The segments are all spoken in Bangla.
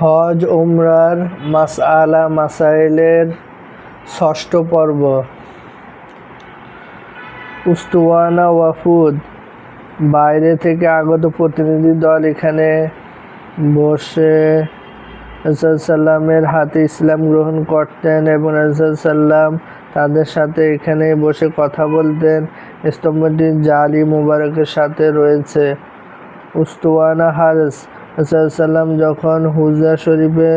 হজ ওমরার মাসআলা, মাসাইলের ষষ্ঠ পর্ব। উস্তুয়ানা ওয়াফুদ। বাইরে থেকে আগত প্রতিনিধি দল এখানে বসে সাল্লামের হাতে ইসলাম গ্রহণ করতেন এবং সাল্লাম তাদের সাথে এখানে বসে কথা বলতেন। স্তম্ভটি জালি মুবারকের সাথে রয়েছে। উস্তুয়ানা হারেস। সাল্লাম যখন হুজরা শরীফে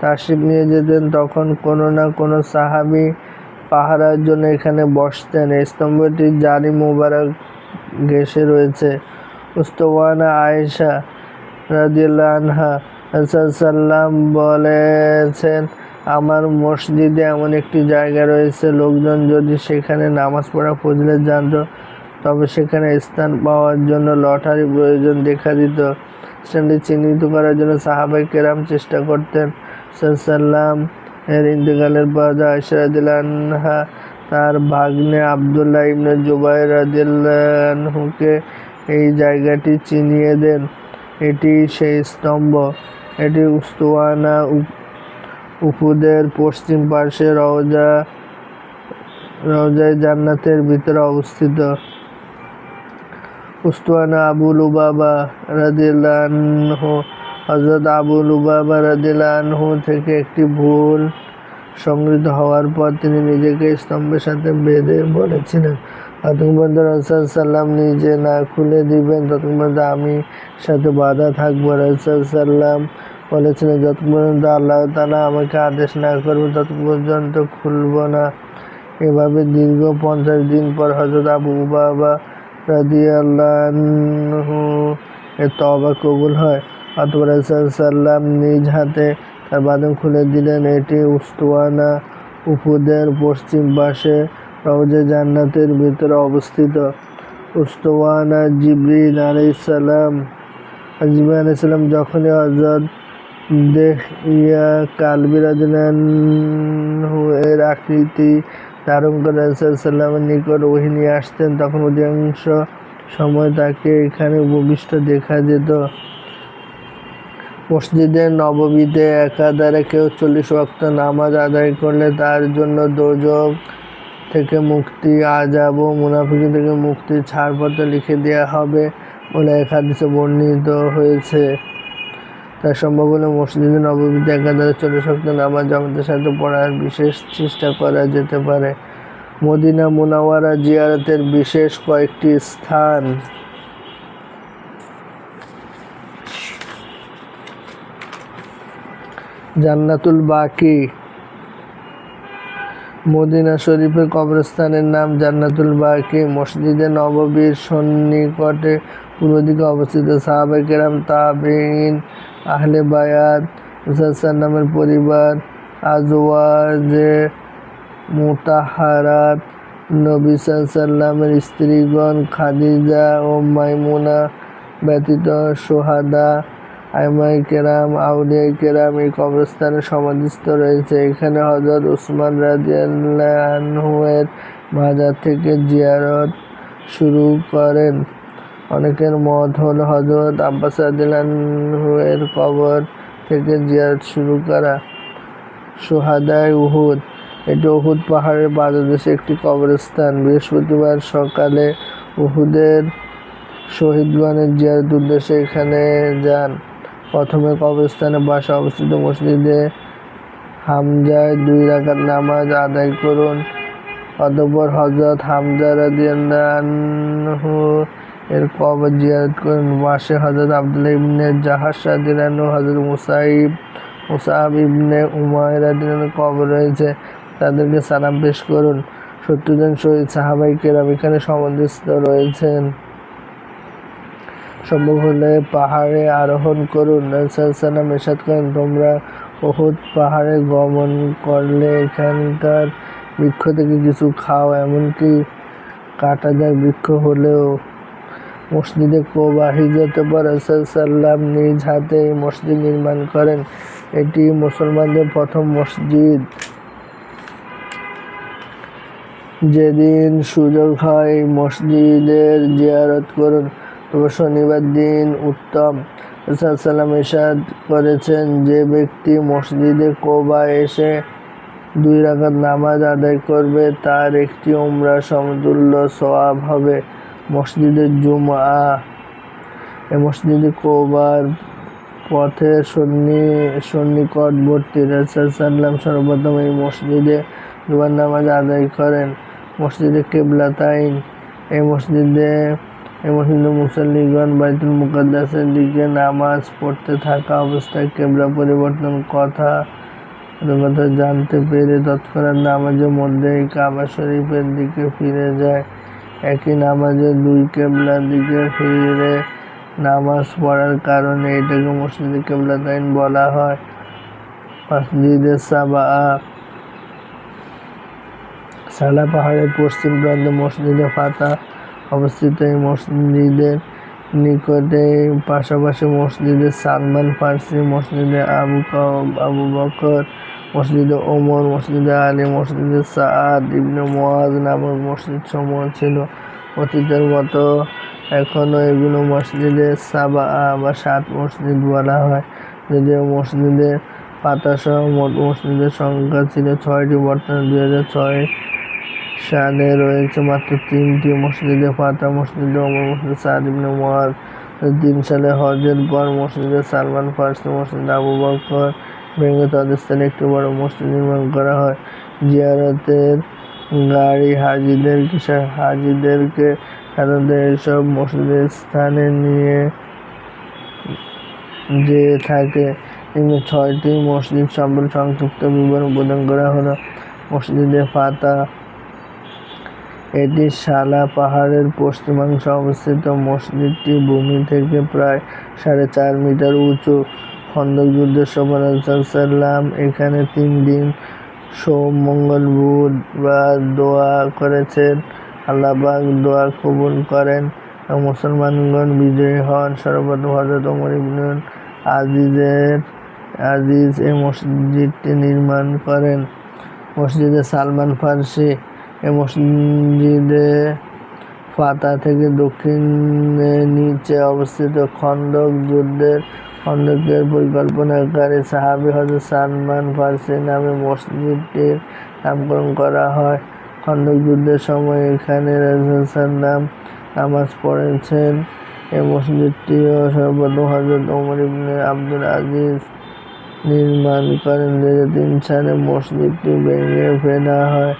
তাশরিফ নিয়ে যেতেন, তখন কোনো না কোনো সাহাবি পাহারার জন্য এখানে বসতেন। স্তম্ভটি জালি মুবারক ঘেসে রয়েছে। উস্তুয়ানা আয়েশা রাদিয়াল্লাহু আনহা সাল্লাম বলেছেন, আমার মসজিদে এমন একটি জায়গা রয়েছে, লোকজন যদি সেখানে নামাজ পড়া ফজলে জানতো, তবে সেখানে স্থান পাওয়ার জন্য লটারি প্রয়োজন দেখা দিত। স্থানটি চিহ্নিত করার জন্য সাহাবাই কেরাম চেষ্টা করতেন। সাল্লাম এর ইন্তেকালের পর আয়সরাদিল্লাহা তার ভাগ্নে আবদুল্লাহ ইবনে জুবাইর রাদিল্লাহুকে এই জায়গাটি চিনিয়ে দেন। এটি সেই স্তম্ভ। এটি উস্তুয়ানা উপ- উপুদের পশ্চিম পার্শ্বে রওজা, রওজায় জান্নাতের ভিতরে অবস্থিত। উস্তুয়ানা আবু লুবাবা রাদিল্লাহু হজরত আবু লুবাবা রাদিল্লাহু থেকে একটি ভুল সংগৃহীত হওয়ার পর তিনি নিজেকে স্তম্ভের সাথে বেঁধে বলেছিলেন ততক্ষণ পর্যন্ত সাল্লাম নিজে না খুলে দিবেন, ততক্ষণ পর্যন্ত আমি সাথে বাধা থাকব। রসুল সাল্লাম বলেছিলেন, যতক্ষণ পর্যন্ত আল্লাহ তালা আমাকে আদেশ না করবে ততক্ষণ পর্যন্ত খুলব না। এভাবে দীর্ঘ পঞ্চাশ দিন পর হজরত আবু বাবা রাদিয়াল্লাহু এর তবা কবুল হয়। অতপর সাল্লাম নিজ হাতে তার বাদন খুলে দিলেন। এটি উস্তুয়ানা উপুদের পশ্চিম পাশে রওজে জান্নাতের ভিতরে অবস্থিত। উস্তুয়ানা জিবরিল আলাইসাল্লাম জিবরিল আলাইসাল্লাম যখনই হজরত দেহ ইয়া কালবিরাজনানহু এর আকৃতি ধারণ করে নিকট ওহি নিয়ে আসতেন। তখন অধিকাংশ সময় তাকে এখানে উপবিষ্ট দেখা যেত। মসজিদের নববীতে একাধারে কেউ চল্লিশ ওয়াক্ত নামাজ আদায় করলে তার জন্য দোজক থেকে মুক্তি আজাব ও মুনাফিকি থেকে মুক্তি ছাড়পত্র লিখে দেওয়া হবে বলে এক হাদিসে বর্ণিত হয়েছে। তাই সম্ভব হলে মসজিদে নববীতে একাধারে চল্লিশ ওয়াক্ত নামাজ জামাতের সাথে পড়ার বিশেষ চেষ্টা করা যেতে পারে। মদিনা মুনাওয়ারা জিয়ারতের বিশেষ কয়েকটি স্থান। জান্নাতুল বাকি। মদিনা শরীফের কবরস্থানের নাম জান্নাতুল বাকি। মসজিদে নববীর সন্নিকটে পূর্ব দিকে অবস্থিত সাহাবে কেরাম তাবিন আহলে বায়াত সাল্লামের পরিবার, আজওয়াজে মুতাহারাত, নবী সাল্লামের স্ত্রীগণ খাদিজা ও মাইমুনা ব্যতীত সোহাদা আইমাই কেরাম আউলিয়া কেরাম এই কবরস্থানে সমাধিস্থ রয়েছে। এখানে হজরত উসমান রাজিয়াল্লাহের মাজার থেকে জিয়ারত শুরু করেন। অনেকের মত হল হজরত আব্বাস রাদিয়াল্লাহুয়ের কবর থেকে জিয়ারত শুরু করা সোহাদায় উহুদ। এটি উহুদ পাহাড়ের বাংলাদেশে একটি কবরস্থান। বৃহস্পতিবার সকালে উহুদের শহীদগণের জিয়ারত উদ্দেশ্যে এখানে যান। প্রথমে কবরস্থানে বাসা অবস্থিত মসজিদে হামজায় দুই রাকাত নামাজ আদায় করুন। অতঃপর হজরত হামজা রাদিয়াল্লাহু এর কবর জিয়ারত করেন মাসে হজরত আব্দুল্লাহ ইবনে জাহাজ রাদিয়াল্লাহু হজরত মুসাইব মুসাহাব ইবনে উমায় রাদিয়াল্লাহু কবর রয়েছে। তাদেরকে সালাম পেশ করুন। সত্তর জন শহীদ সাহাবাই কেরাম এখানে সমাধিস্থ রয়েছেন। সম্ভব হলে পাহাড়ে আরোহণ করুন। সাল্লাম এরশাদ করেন, তোমরা ওহুদ পাহাড়ে গমন করলে এখানকার বৃক্ষ থেকে কিছু খাও, এমনকি কাঁটাদার বৃক্ষ হলেও মসজিদে কোবা হিজরত সাল্লাম নিজ হাতে মসজিদ নির্মাণ করেন, এটি মুসলমানদের প্রথম মসজিদ। যেদিন সুযোগ হয় মসজিদের জিয়ারত করুন। তবে শনিবার দিন উত্তম। সাল্লাম ইরশাদ করেছেন যে ব্যক্তি মসজিদে কোবা এসে দুই রাকাত নামাজ আদায় করবে, তার একটি উমরা সমতুল্য সওয়াব হবে। মসজিদের জুমা মসজিদে কোবার পথে সন্নি সন্নিকটবর্তী রাসাল্লাম সর্বপ্রথম এই মসজিদে জুমার নামাজ আদায় করেন। মসজিদে কেবলা তাইন এই মসজিদে এই মসজিদে মুসল্লিগণ বাইতুল মুকাদ্দাসের দিকে নামাজ পড়তে থাকা অবস্থায় কেবলা পরিবর্তন কথা কথা জানতে পেরে তৎক্ষণাৎ নামাজের মধ্যেই কাবা শরীফের দিকে ফিরে যায়। একই নামাজে দুই কেবলার দিকে ফিরে নামাজ পড়ার কারণে এটাকে মসজিদে কেবলাতাইন বলা হয়। মসজিদে সাবা, সালা পাহাড়ের পশ্চিম প্রান্তে মসজিদে ফাতা অবস্থিত। এই মসজিদের নিকটে, পাশাপাশি মসজিদে সালমান ফার্সি, মসজিদে আবু আবু বকর মসজিদে ওমর, মসজিদে আলী, মসজিদে সাদ ইবনে মোয়াজ নামক মসজিদ সমূহ ছিল। অতীতের মতো এখনও এগুলো মসজিদে সাবা বা সাত মসজিদ বলা হয়। যদিও মসজিদে পাতাসহ মোট মসজিদের সংখ্যা ছিল ছয়টি, বর্তমানে দুই হাজার ছয় সালে রয়েছে মাত্র তিনটি মসজিদে ফাতা মসজিদে, ওমর মসজিদ সাদ ইবনে মুআজ। তিন সালে হজের পর মসজিদে সালমান ফার্সি মসজিদ, আবু বকর ভেঙে তাদের স্থানে একটি বড় মসজিদ নির্মাণ করা হয়। জিয়ারতের গাড়ি হাজিদেরকে হাজিদেরকে সাধারণত এসব মসজিদের স্থানে নিয়ে যে থাকে। নিম্নে ছয়টি মসজিদ সম্পর্কে সংক্ষিপ্ত বিবরণ প্রদান করা হলো। মসজিদে ফাতা, এটি শালা পাহাড়ের পশ্চিমাংশে অবস্থিত। মসজিদটি ভূমি থেকে প্রায় সাড়ে চার মিটার উঁচু। খন্দক যুদ্ধের সময় সাল্লাম। এখানে তিন দিন সোম, মঙ্গল বুধবার দোয়া করেছেন। আল্লাহবাগ দোয়া কবুল করেন। মুসলমানগণ বিজয়ী হন। সর্বপ্রথম হজরত ওমর আজিজের আজিজ এই মসজিদটি নির্মাণ করেন। মসজিদে সালমান ফার্সি এ মসজিদে ফাতা থেকে দক্ষিণে নিচে অবস্থিত খন্দক যুদ্ধের খন্দকের পরিকল্পনাকারী সাহাবি হজরত সালমান ফার্সি নামে মসজিদটির নামকরণ করা হয়। খন্দক যুদ্ধের সময় এখানে রাজাম নামাজ পড়েছেন। এই মসজিদটিও সর্বপ্রথম হজরত ওমর ইবনে আব্দুল আজিজ নির্মাণ করেন। দু তিন সালে মসজিদটি ভেঙে ফেলা হয়।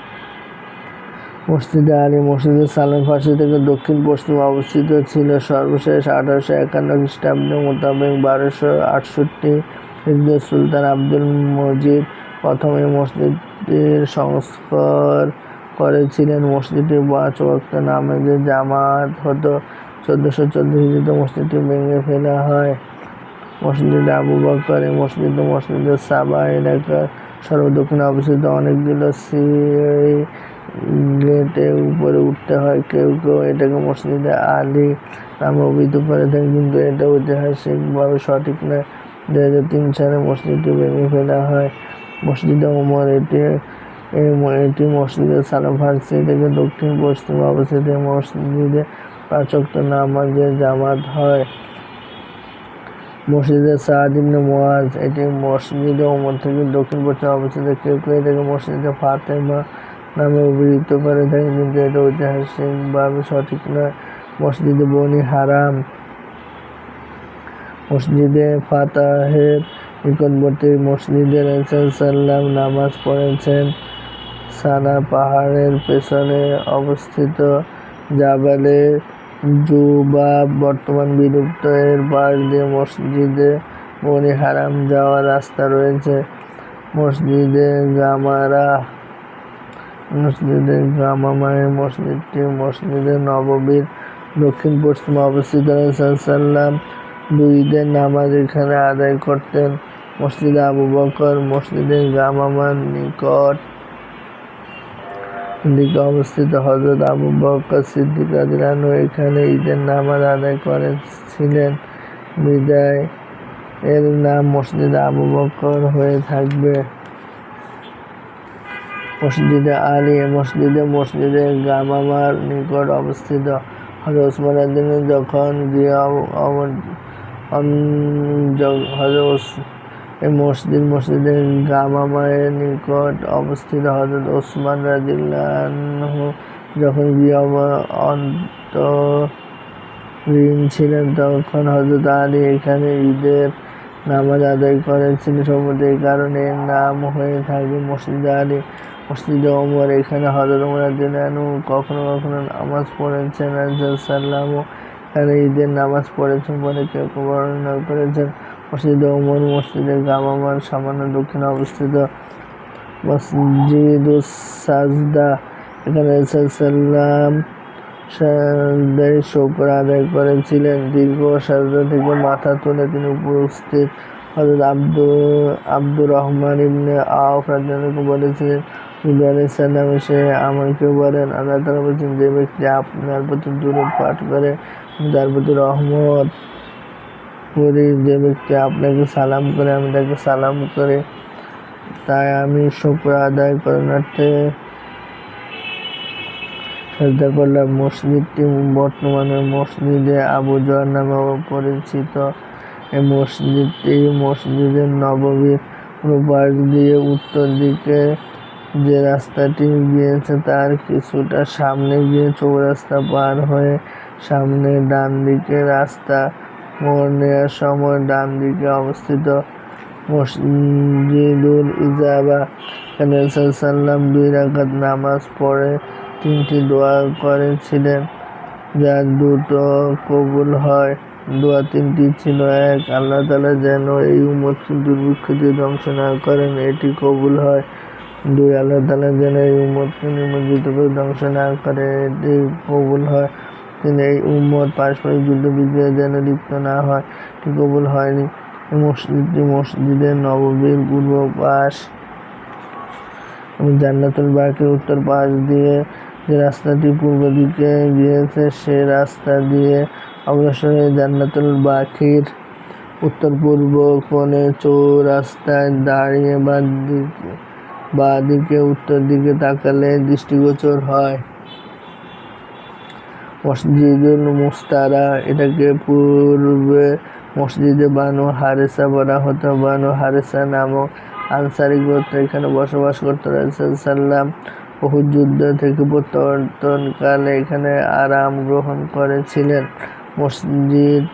মসজিদে আলী মসজিদে সালমান ফার্সি থেকে দক্ষিণ পশ্চিম অবস্থিত ছিল সর্বশেষ আঠারোশো একান্ন খ্রিস্টাব্দের মোতাবেক বারোশো আটষট্টি হিজরত সুলতান আব্দুল মজিদ প্রথম মসজিদটির সংস্কার করেছিলেন। মসজিদটির পাঁচ ওয়াক্ত যে জামাত হতো, চোদ্দোশো চোদ্দ হিজরিতে মসজিদটি ভেঙে ফেলা হয়। মসজিদ আবু বকর এই মসজিদ, মসজিদের সাবা এলাকার সর্বদক্ষিণে অবস্থিত। অনেকগুলো সিঁড়ি গেটে উপরে উঠতে হয়, কেউ কেউ এটাকে মসজিদে আলী নামে অভিহিত করে থাকেন কিন্তু এটা ঐতিহাসিকভাবে সঠিক নয়। দু হাজার তিন সালে মসজিদটি ভেঙে ফেলা হয়। মসজিদে ওমর, এটি এটি মসজিদে সালাম ফার্সি থেকে দক্ষিণ পশ্চিমে অবস্থিত। মসজিদে পাঁচক্ত নামাজের জামাত হয়। মসজিদে সাদ ইবনে মুআজ, এটি মসজিদে ওমর থেকে দক্ষিণ পশ্চিমে অবস্থিত। কেউ কেউ এটাকে মসজিদে ফাতেমা নামে অভিহিত করে থাকে কিন্তু এটা ঐতিহাসিকভাবে সঠিক নয়। মসজিদে বনি হারাম। মসজিদে ফাতাহের নিকটবর্তী মসজিদে সাল্লাম নামাজ পড়েছেন। সানা পাহাড়ের পেছনে অবস্থিত জাবালে জুবাব বর্তমান বিলুপ্ত এর পাশ দিয়ে মসজিদে বনি হারাম যাওয়ার রাস্তা রয়েছে। মসজিদে গামারা মসজিদে গামামায় মসজিদটি মসজিদে নববীর দক্ষিণ পশ্চিমে অবস্থিত সাল্লাম দুই ঈদের নামাজ এখানে আদায় করতেন। মসজিদে আবু বকর মসজিদে গামামার নিকট দিকে অবস্থিত। হজরত আবু বকর সিদ্দিক রাদিয়াল্লাহু এখানে ঈদের নামাজ আদায় করেছিলেন। বিদায় এর নাম মসজিদ আবু বকর হয়ে থাকবে। মসজিদে আলী, মসজিদে মসজিদে গামামার নিকট অবস্থিত। হজরত ওসমান আদিনে যখন হজরত এই মসজিদ, মসজিদে গামামায়ের নিকট অবস্থিত। হজরত ওসমান রাজিল্লাহ যখন বিয়মা অন্ত ঋণ ছিলেন, তখন হজরত আলী এখানে ঈদের নামাজ আদায় করেছিলেন সম্ভবত এই কারণে নাম হয়ে থাকে মসজিদ আলী। মসজিদে ওমর এখানে হজরত ওমর কখনো কখনো নামাজ পড়েছেন সাল্লামও এখানে ঈদের নামাজ পড়েছেন বলে কেউ বর্ণনা করেছেন। মসজিদে ওমর মসজিদের গামামার সামান্য দক্ষিণে অবস্থিত। মসজিদুস সাজদা, এখানে সাল্লাম শোকর আদায় করেছিলেন। দীর্ঘ সাজদা থেকে মাথা তুলে তিনি উপস্থিত। হজরত আব্দুল আব্দুর রহমান ইবনে রাদিয়াল্লাহু বলেছিলেন হুজুর আলাইহিস সালাম এসে আমাকে বলেন, আল্লাহ তাআলা বলছেন, যে ব্যক্তি আপনার প্রতি দূরত পাঠ করে তার প্রতি রহমত করি, যে ব্যক্তি আপনাকে সালাম করে, আমি তাকে সালাম করে, তাই আমি শুক্র আদায় করণার্থে চেষ্টা করলাম, মসজিদটি বর্তমানে মসজিদে আবু জর নামে পরিচিত এই মসজিদটি মসজিদের নববীর প্রপার দিয়ে উত্তর দিকে যে রাস্তাটি গিয়েছে তার কিছুটা সামনে গিয়ে চৌরাস্তা পার হয়ে সামনে ডান দিকে রাস্তা মোড় নেওয়ার সময় ডান দিকে অবস্থিত মসজিদুল ইজাবা। সাল্লাম দুই রাকাত নামাজ পড়ে তিনটি দোয়া করেছিলেন, যার দুটো কবুল হয়। দোয়া তিনটি ছিল, এক, আল্লাহ তালা যেন এই উম্মতকে দুর্ভিক্ষতে ধ্বংস না করেন, এটি কবুল হয়। দুই আল্লাহ তালা যেন এই উম্মতকে নিমজ্জিত ধ্বংস না করে এটি কবুল হয়। তিনি এই উম্মত পারস্পরিক যুদ্ধ বিগ্রহে যেন লিপ্ত না হয়, এটি কবুল হয়নি। মসজিদটি মসজিদের নববীর পূর্ব পাশ জান্নাতুল বাকির উত্তর পাশ দিয়ে যে রাস্তাটি পূর্ব দিকে গিয়েছে, সে রাস্তা দিয়ে অগ্রসর জান্নাতুল বাকির উত্তর পূর্ব কোণে চৌরাস্তায় দাঁড়িয়ে বা দিকে বা দিকে উত্তর দিকে তাকালে দৃষ্টিগোচর হয়। মসজিদুল মুস্তারা, এটাকে পূর্বে মসজিদে বানু হারেসা বলা হতো। বানু হারেসা নামক আনসারি গোত্র এখানে বসবাস করতে। সাল্লাম বহু যুদ্ধ থেকে প্রত্যাবর্তনকালে এখানে আরাম গ্রহণ করেছিলেন। মসজিদ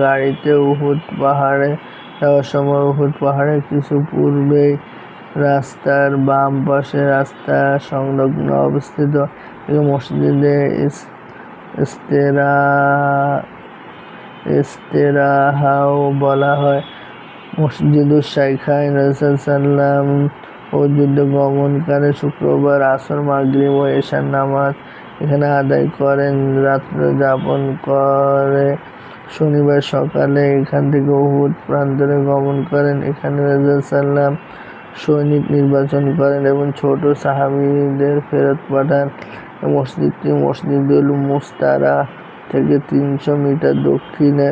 গাড়িতে উহুদ পাহাড়ে যাওয়ার সময় উহুদ পাহাড়ে, কিছু পূর্বেই রাস্তার বাম পাশে রাস্তা সংলগ্ন অবস্থিত মসজিদে ইস্তেরা ইস্তেরাহাও বলা হয়। মসজিদুল শাইখাইন সাল্লাম ও যুদ্ধ গমনকালে শুক্রবার আসর, মাগরিব ও এশার নামাজ এখানে আদায় করেন। রাত্র যাপন করে শনিবার সকালে এখান থেকে উহুদ প্রান্তরে গমন করেন। এখানে রাজা সাল্লাম সৈনিক নির্বাচন করেন এবং ছোট সাহাবিদের ফেরত পাঠান। মসজিদটি মসজিদুল মুস্তারা থেকে তিনশো মিটার দক্ষিণে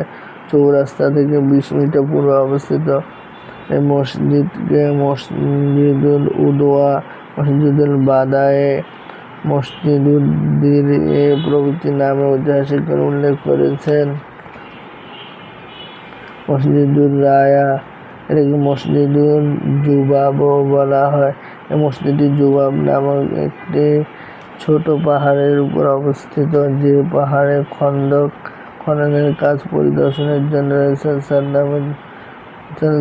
চৌরাস্তা থেকে বিশ মিটার পূর্বে অবস্থিত। এই মসজিদকে মসজিদুল উদোয়া মসজিদুল বাদায়ে মসজিদুল এ প্রভৃতি নামে ঐতিহাসিকরা উল্লেখ করেছেন। মসজিদুল রায়া এটাকে মসজিদুল জুবাবও বলা হয়? এই জুবাব নামক একটি ছোট পাহাড়ের উপর অবস্থিত, যে পাহাড়ে খন্দক, খননের কাজ পরিদর্শনের জন্য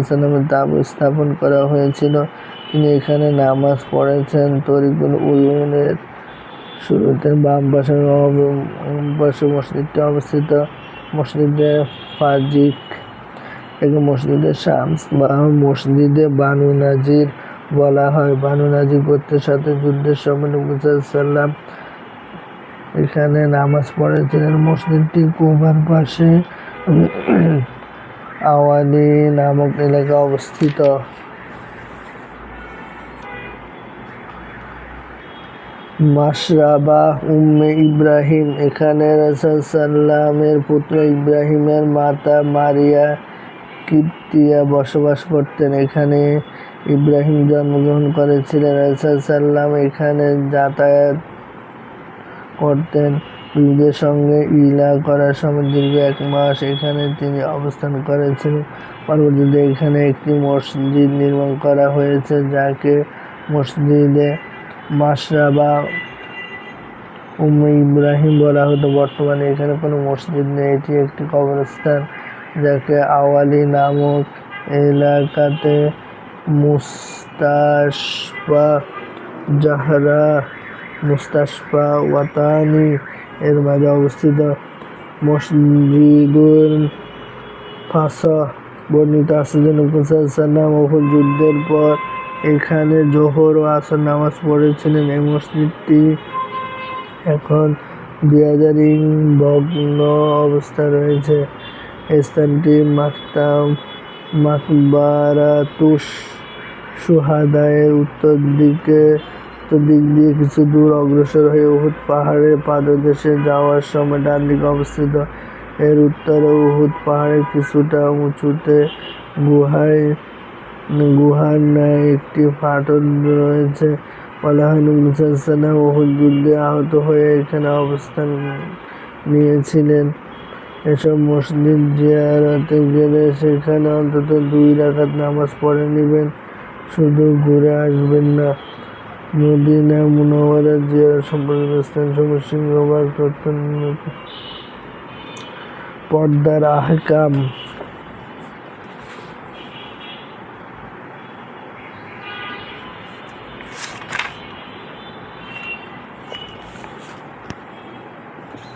সাল্লামের তাপ স্থাপন করা হয়েছিল। তিনি এখানে নামাজ পড়েছেন। তরিকুল উয়ুনের শুরুতে বাম পাশে পাশে মসজিদটি অবস্থিত। মসজিদে ফাজিক একে মসজিদে শামস বা মসজিদে বানু নাজির বলা হয়। বানু নাজির গোত্রের সাথে যুদ্ধের সময় সাল্লাম এখানে নামাজ পড়েছিলেন। মসজিদটি কুবার পাশে আওয়ালি নামক এলাকা অবস্থিত। মাসরাবা উম্মে ইব্রাহিম এখানে সাল্লামের পুত্র ইব্রাহিমের মাতা মারিয়া কিপ্তিয়া বসবাস করতেন। এখানে ইব্রাহিম জন্মগ্রহণ করেছিলেন সাল্লাম এখানে যাতায়াত করতেন। বিবিদের সঙ্গে ইলা করার সময় দীর্ঘ এক মাস এখানে তিনি অবস্থান করেছিলেন। পরবর্তীতে এখানে একটি মসজিদ নির্মাণ করা হয়েছে, যাকে মসজিদে মাসরা বা উম্মে ইব্রাহিম বলা হতো। বর্তমানে এখানে কোনো মসজিদ নেই, এটি একটি কবরস্থান। যাকে আওয়ালি নামক এলাকাতে মুস্তাশফা জাহরা, মুস্তাশফা ওয়াতানি এর মাঝে অবস্থিত মসজিদুল ফাসা বর্ণিত আছে যে নকুসাল্লাম ওহুল যুদ্ধের পর এখানে জোহর ও আসর নামাজ পড়েছিলেন। এই মসজিদটি এখন ইং ভগ্ন অবস্থা রয়েছে। স্থানটি মাকতাম মাকবারাতুস সুহাদায়ের উত্তর দিকে, উত্তর দিক দিয়ে কিছু দূর অগ্রসর হয়ে উহুদ পাহাড়ের পাদদেশে যাওয়ার সময় ডান দিকে অবস্থিত। এর উত্তরে উহুদ পাহাড়ের কিছুটা উঁচুতে গুহায়, গুহার ন্যায় একটি ফাটল রয়েছে। নবুসাল্লাম উহুদ যুদ্ধে আহত হয়ে এখানে অবস্থান নিয়েছিলেন। এসব মসজিদ জিয়ারতে গেলে সেখানে অন্তত দুই রাকাত নামাজ পড়ে নেবেন। শুধু ঘুরে আসবেন না। মদিনা মুনাওয়ারা জিয়ার সম্পর্কিত স্থানসমূহ সময় তথ্য পর্দার আহকাম।